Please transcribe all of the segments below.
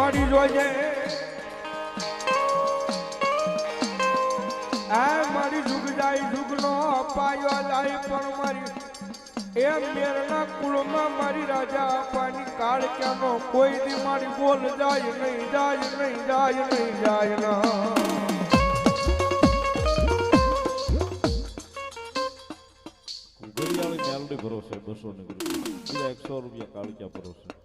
મારી જોજે આ મારી જુગ જાય જુગનો અપાયો લાઈ પણ મારી. એ મેરના કુળમાં મારી રાજા અપાની. કાળ ક્યાંનો કોઈ દી મારી બોલ જાય નહીં જાય નહીં જાય નહીં, જાય ના. ભરોસે બસો ની બીજા એકસો રૂપિયા કાળિયા ભરોસે.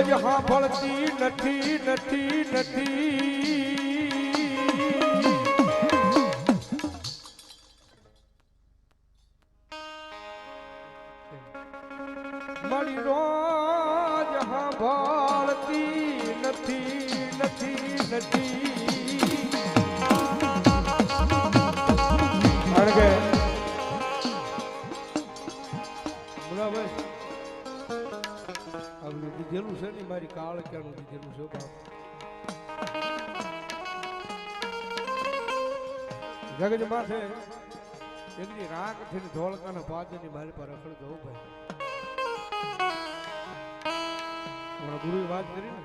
રોજ સાંભળતી નથી નથી નથી. મારી રોજ સાંભળતી નથી નથી નથી. દીધેલું છે ને મારી કાળ ક્યાંનું દીધેલું છે બાપ જગજ માથે એકની રાગથી ધોળકાના પાદની મારી પર રખડ જવું ભાઈ હમણાં વાત કરી ને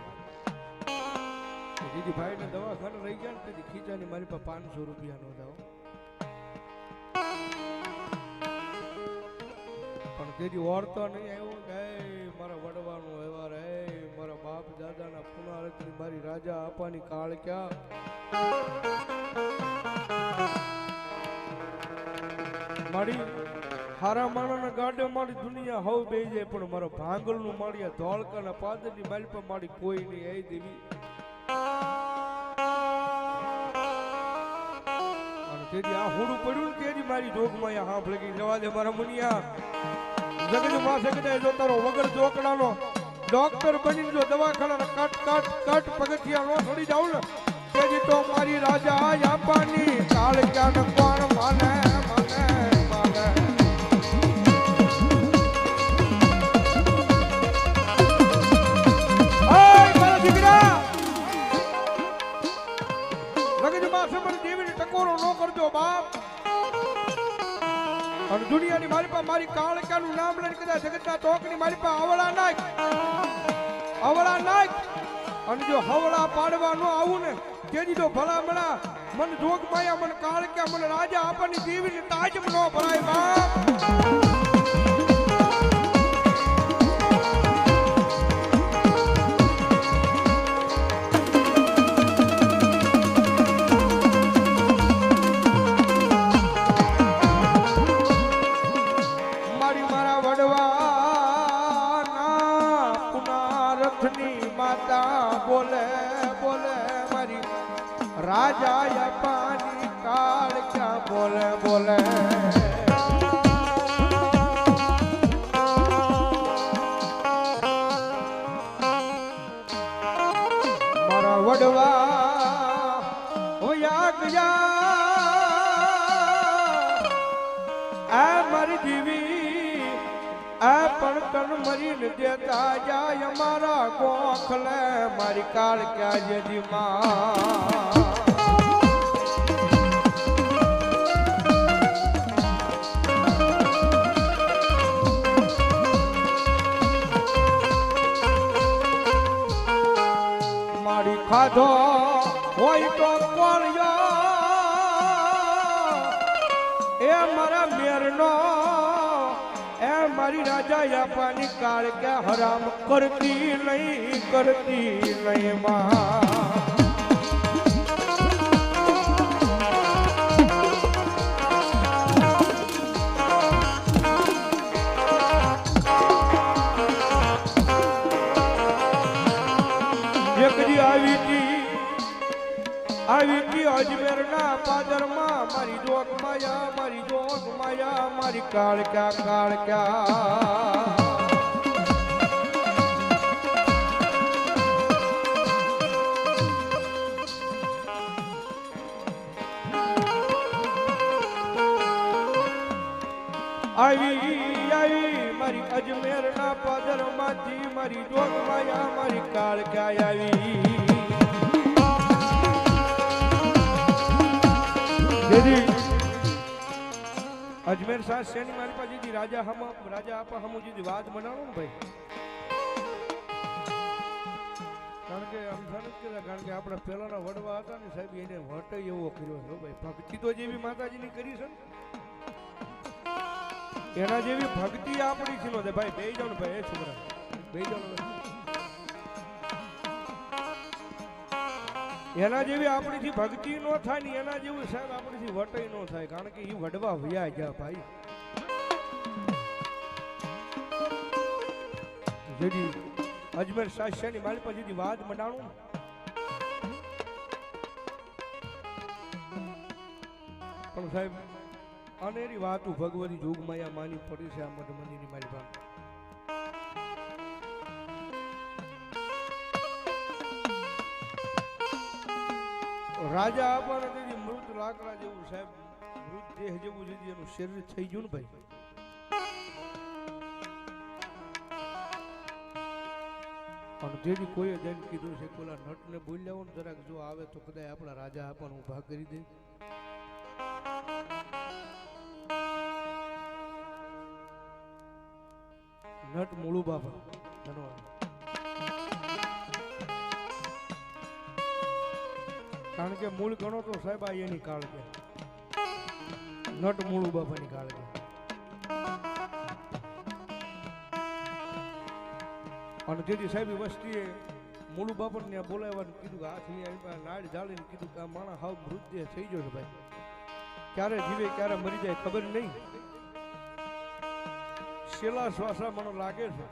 દીદી ભાઈ ને દવાખાને રહી ગયા ને તેથી ખીચાની મારી પાસે પાંચસો રૂપિયા નો જાઓ પણ તેથી ઓરતો નહીં આવ્યો કે મારા વડવાનો મારા બાપ દાદાના પુનારતની મારી રાજા આપવાની કાળ ક્યાં? મારી હારા માણાના ગાડે મારી દુનિયા હવ બે જાય, પણ મારો ભાંગલનું માળિયા ધોળકાના પાદરની મારી પર મારી કોઈ નહીં આવી દેવી. તેથી આ હુડું પડ્યું તેથી મારી જોગમાં હા હાંભળી જવા દે મારા મુનિયા. જગત માસે કદાચ જો તારો વગર જોકડાનો ડોક્ટર બની જો દવાખાના કટ કટ કટ પગથિયા નો છોડી જાઉં ને તેથી તો મારી રાજા યાપાની કાળ ક્યાં કોણ માને માને મારા દીકરા! દેવીને ટકોરો નો કરજો, બાપ. અને દુનિયાની મારી પાસે મારી કાળકાનું નામ લઈને કદાચ જગતના તોકની મારી પાસે અવળા નાખ. અવળા નાખ. અને જો હવળા પાડવા ન આવું ને તેની જો ભલા મણા, મન જોગ માયા મન કાળક્યા મન રાજા, આપણની દેવીને તાજમ ન ભરાય બાપ. ગયા આ મારી જીવી, આ પણ તન મરીને દેતા જાય મારા ગોખલે. મારી કાળ ક્યાં જેજી માં ખાધો હોય તો કોળિયો એ મારા મેરનો, એ મારી રાજા યાપાની કાળ કે હરામ કરતી નહીં કરતી નહીં માં. આવી હતી અજમેરના પાદરમાં, મારી જોગ માયા, મારી જોગ માયા, મારી કાળકા કાળક્યા કાળ ક્યાં? આવી આવી મારી અજમેરના પાદરમાંથી, મારી જોગ માયા, મારી કાળકા આવી? અજમેર સાહેબ શેની મારી પાસે રાજા હમ, રાજા આપા હમુ જીધી વાત બનાવો ભાઈ. કારણ કે આમ નથી કહેતા કારણ કે આપણા પહેલાના વડવા હતા ને સાહેબ, એને વટ એવો કર્યો છે ભાઈ. ભક્તિ તો જેવી માતાજીની કરી છે ને. એના જેવી ભક્તિ આપણી છે ભાઈ બે જાવ ભાઈ, એ છોકરા. બે જાવ એના જેવી આપણીથી ભક્તિ નો થાય ને એના જેવું સાહેબ આપણીથી વટય નો થાય, કારણ કે એ વડવા વ્યા ગયા ભાઈ. જેથી અજમેર શાસ્યની મારી પર જેથી વાત મંડાણું પણ સાહેબ અનેરી વાતું ભગવતી જોગમાયા માની પડી છે આ મઢ મંદિરની મારી પાસે રાજા તેથી મૃત લાકડા જેવું સાહેબ, મૃત દેહ જેવું છે, એનું શરીર થઈ ગયું ને ભાઈ? પણ જેથી કોઈએ જઈને કીધું છે કે ઓલા નટને બોલ્યા હોય ને જરાક જો આવે તો કદાચ આપણા રાજા આપણને ઊભા કરી દે. નટ મૂળું બાબા ધન્યવાદ કારણ કે મૂળ ગણો તો સાહેબ એની કાળ કે નટ મૂળ બાપાની કાળ કે અને તેથી સાહેબ વસ્તીએ મૂળું બાપાને બોલાવ્યા કીધું કે હાથ અહીંયા આવ્યા નાડ જાળીને કીધું કે આ માણસ હાવ મૃત્યુ થઈ ગયો છે ભાઈ. ક્યારે જીવે, ક્યારે મરી જાય ખબર નહીં. છેલ્લા શ્વાસા મને લાગે છે.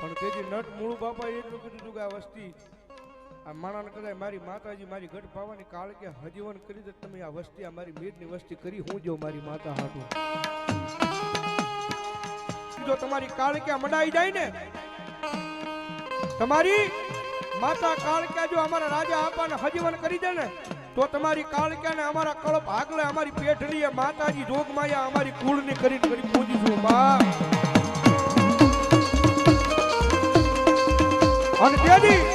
પણ તેથી નટ મૂળું બાપા એટલું કીધું હતું કે આ વસ્તી આ માણાને કદાચ મારી માતાજી, મારી ગઢ પાવાની કાળ કે હજીવન કરી દે, તમે આ વસ્તી, આ મારી મીરની વસ્તી કરી, હું જો મારી માતા હાટું. જો તમારી કાળક્યા મડાઈ જાય ને, તમારી માતા કાળક્યા જો અમારા રાજા આપાને હજીવન કરી દે ને, તો તમારી કાળક્યા ને અમારા કળપ આગલે અમારી પેઠડીએ માતાજી જોગમાયા અમારી કુળની કરીને કરી પૂજીશું માં અને તેથી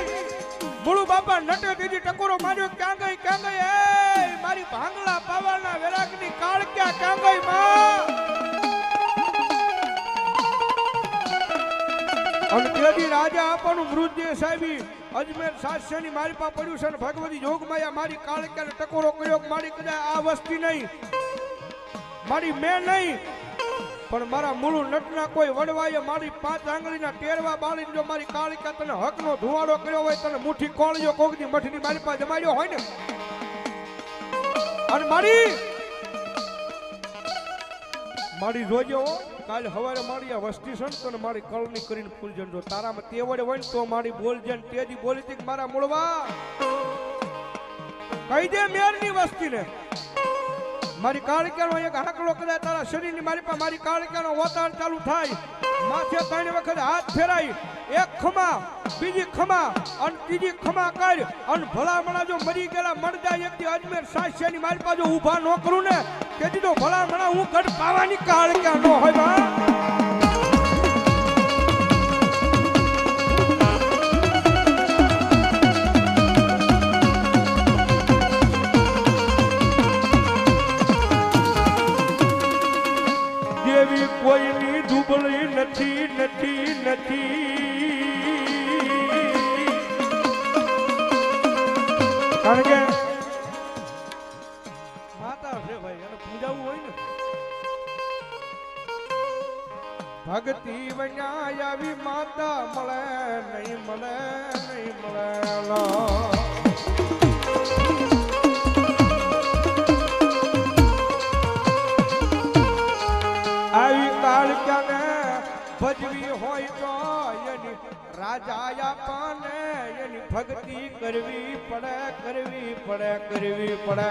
મુળુ બાપા નટે દીધી ટકોરો માર્યો ક્યાં ગઈ ક્યાં ગઈ એ મારી ભાંગલા પાવાના વેરાગની કાળ ક્યાં ગઈ માં? રાજા આપણું મૃતદેહ સાહેબી, અજમેર સાસ્યની મારી પા પડ્યું છે અને ભગવતી જોગમાયા મારી કાળક્યાને ટકોરો કર્યો મારી કદાચ આ વસ્તી નહીં. મારી મેં નહીં. પણ મારા મૂળ નટના કોઈ વડવાએ મારી પાંચ આંગળીના ટેરવા બાળીને જો મારી કાળિકા તને હકનો ધુવાડો કર્યો હોય તને મુઠ્ઠી કોળિયો કોકની મઠની મારી પાસે જમાડ્યો હોય ને? અને મારી! મારી જોજો, કાલે હવારે મારી આ વસ્તી છે ને, તને મારી કળની કરીને ફૂલજન જો તારામાં તેવડ હોય ને, તો મારી બોલજે ને તેજી બોલી હતી મારા મૂળવા. કહી દે મેરની વસ્તીને. મારી કાળિકાનો એક હાકલો કદાચ તારા શરીરની મારી પાસે મારી કાળિકાનો વતાણ ચાલુ થાય. માથે ત્રણ વખત હાથ ફેરાય. એક ખમા, બીજી ખમા, અને ત્રીજી ખમા કર. અને ભલામણા જો મરી ગયેલા મણ જાય, એક દી અજમેર સાસ્યની મારી પાસે ઊભા ન કરું ને, તેથી તો ભલામણા હું ગઢ પાવાની કાળિકા ન હોય બા નથી. કારણ કે ભક્તિ કરવી પડે કરવી પડે કરવી પડે.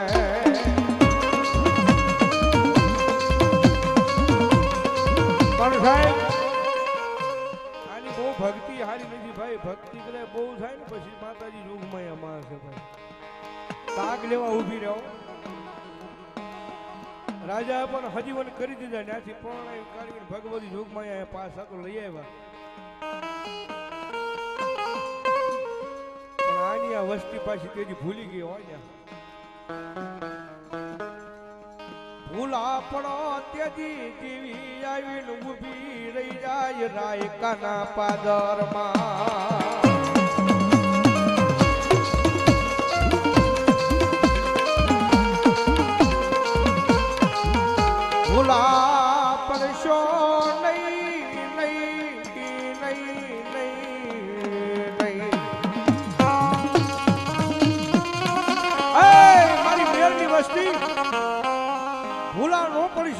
પણ સાહેબ, આની બહુ ભક્તિ, હારી નથી ભાઈ, ભક્તિ કરે બહુ થાય ને પછી માતાજી જોગમાં અમાર છે ભાઈ. તાક લેવા ઊભી રહો. રાજા પણ હજીવન કરી દીધા, ત્યાંથી પણ કાઢીને ભગવતી જોગમાં પાસ હતો લઈ આવ્યા. વસ્તી પાછી તેજી ભૂલી ગઈ હોય ભૂલા પડો તેજી જીવી આવીને ઊભી રહી જાય રાયકાના પાદરમાં.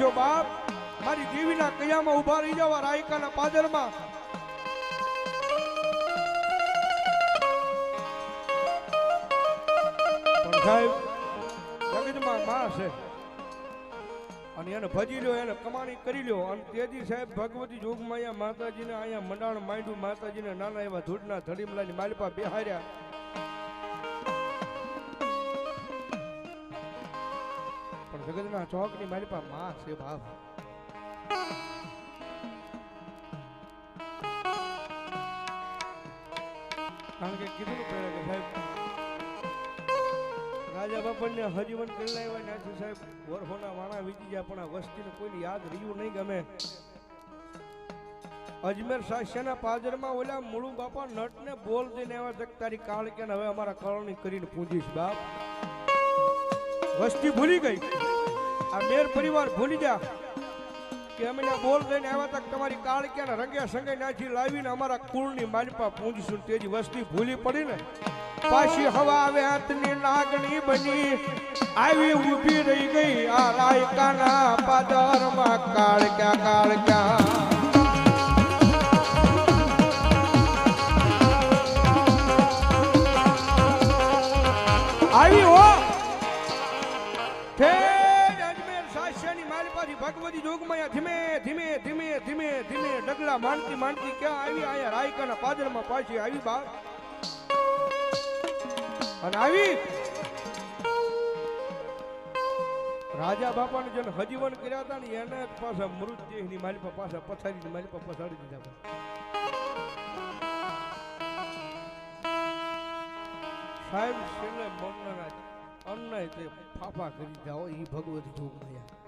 નો બાપ, મારી દેવીના કયામાં ઊભા રહી જવા રાયકાના પાદરમાં. પણ માં છે. અને એને ભજી લ્યો, એને કમાણી કરી લ્યો. અને તેજી સાહેબ, ભગવતી જોગમાં અહીંયા માતાજીને અહીંયા મંડાણ માંડ્યું. માતાજીને નાના એવા ધૂળના ધડીમલાની માલિપા બેહાર્યા. પણ ની મારી માલિપા માં છે, બાપ. કારણ કે કીધું પહેલા કે સાહેબ, રાજા બાપણને હજીવન કરી લાવ્યા ત્યાંથી સાહેબ, વરહોના વાણા વીતી ગયા, પણ આ વસ્તીને કોઈને યાદ રહ્યું નહીં ગમે. અજમેર શાસ્યના પાદરમાં ઓલા મૂળું બાપા નટને બોલ દઈને એવા જગતારી કાળ કે હવે અમારા કરણી કરીને પૂજીશ, બાપ. વસ્તી ભૂલી ગઈ. આ મેર પરિવાર ભૂલી જા. કે અમે બોલ દઈને આવ્યા તક તમારી કાળ ક્યાં રંગે સંગે નાથી લાવીને અમારા કુળની માલિપા પૂંજશું તેજી વસ્તી ભૂલી પડી ને. પાછી હવા આવે, હાથની નાગણી બની. આવી ઊભી રહી ગઈ આ રાયકાના પાદરમાં કાળ ક્યાં કાળ ક્યાં ભગવતી જોગમાયા ધીમે ધીમે ધીમે ધીમે ધીમે ડગલા માનતી માનતી ક્યાં આવી? આયા રાયકાના પાદરમાં પાછી આવી બા. અને આવી. રાજા બાપાને જેને હજીવન કર્યા હતા ને એને પાછા મૃતદેહની માલિપા પાછા પથારીની માલિપા પછાડી દીધા હતા. સાહેબ, છેલ્લે મનના અન્નાય તે ફાફા કરી દીધા હોય એ ભગવતી જોગમાયા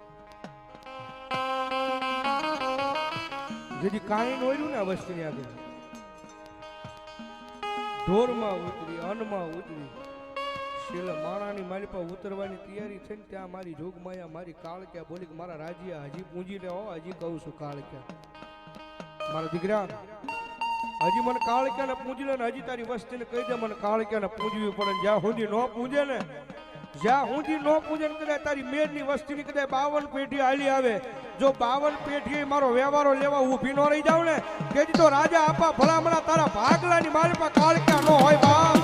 જેથી કાંઈ નોર્યું ને આ વસ્તુની આગળ. ઢોરમાં ઉતરી, અન્નમાં ઉતરી, છેલ્લે માણાની માલિપા ઉતરવાની તૈયારી થઈને ત્યાં મારી જોગમાયા, મારી કાળક્યા બોલી કે મારા રાજીયા, હજી પૂંજી લેવો હજી કહું છું કાળક્યા. મારા દીકરા, હજી મને કાળક્યાને પૂંજી લે ને હજી તારી વસ્તીને કહી દે, મને કાળક્યાને પૂંજવી પડે ને જ્યાં સુધી ન પૂજે ને જ્યાં સુધી નો પૂજન ને કદાચ તારી મેરની વસ્તીની કદાચ બાવન પેઢી હાલી આવે. જો બાવન પેઢી મારો વ્યવહારો લેવા ઊભી ન રહી જાવ ને કે તો રાજા આપા ભલામણા તારા ભાગલાની મારી પાસે કાળક્યા ન હોય બાપ.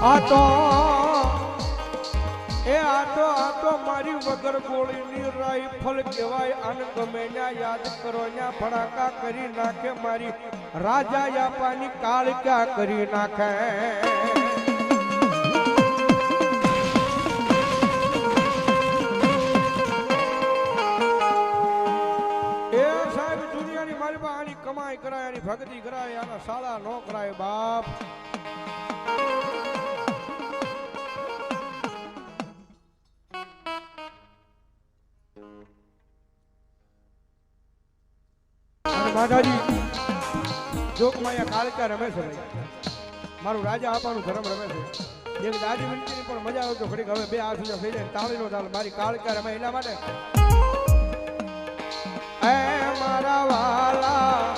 આ તો એ આ તો આ તો મારી વગર ગોળીની રાઈફલ કહેવાય. અન ગમે યાદ કરો, ન્યા ભડાકા કરી નાખે મારી. રાજા યાપાની કાળ ક્યાં કરી નાખે? કમાઈ કરાય ભક્તિ કરાય, આના શાળા નો કરાય બાપ. અને જોકમાં અહીંયા કાળકા રમે છે ભાઈ. મારું રાજા આપવાનું ધર્મ રમે છે. એક દાદી મિનિટની પણ મજા આવે તો ઘડીક. હવે બે હાથ ઊંચા થઈ જાય, તાળીનો તાલ મારી કાળકા રમે એના માટે. એ મારા વાલા